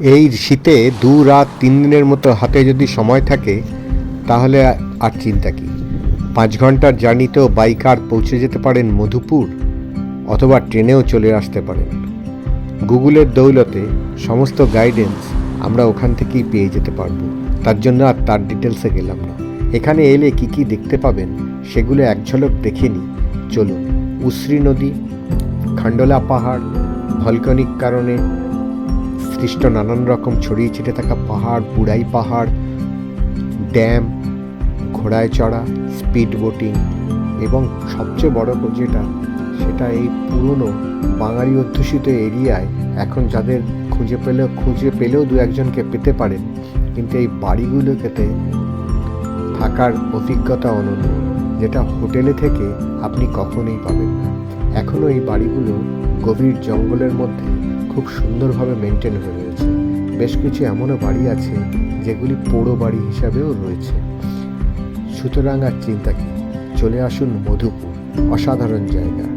এই শীতে দু রাত তিন দিনের মতো হাতে যদি সময় থাকে, তাহলে আর চিন্তা কি? পাঁচ ঘণ্টার জার্নিতেও বাইকার পৌঁছে যেতে পারেন মধুপুর অথবা ট্রেনেও চলে আসতে পারেন। গুগলের দৌলতে সমস্ত গাইডেন্স আমরা ওখান থেকেই পেয়ে যেতে পারব। তার জন্য আর তার ডিটেলসে গেলাম না। এখানে এলে কি কি দেখতে পাবেন, সেগুলো এক ঝলক দেখে নিই। চলুন, উশ্রী নদী, খান্ডলা পাহাড়, ভলকানিক কারণে সৃষ্ট নানান রকম ছড়িয়ে ছিটে থাকা পাহাড় বুড়াই পাহাড়, ড্যাম, ঘোড়ায় চড়া, স্পিড বোটিং এবং সবচেয়ে বড় যেটা, সেটা এই পুরনো বাঙালি অধ্যুষিত এরিয়ায় এখন যাদের খুঁজে পেলেও খুঁজে পেলেও দু একজনকে পেতে পারেন। কিন্তু এই বাড়িগুলোকেতে থাকার অভিজ্ঞতা অনন্য, যেটা হোটেলে থেকে আপনি কখনোই পাবেন না। এখনও এই বাড়িগুলো গভীর জঙ্গলের মধ্যে খুব সুন্দরভাবে মেনটেন হয়ে রয়েছে। বেশ কিছু এমনও বাড়ি আছে যেগুলি পোড়ো বাড়ি হিসাবেও রয়েছে। সুতরাং আর চিন্তা কি? চলে আসুন মধুপুর, অসাধারণ জায়গা।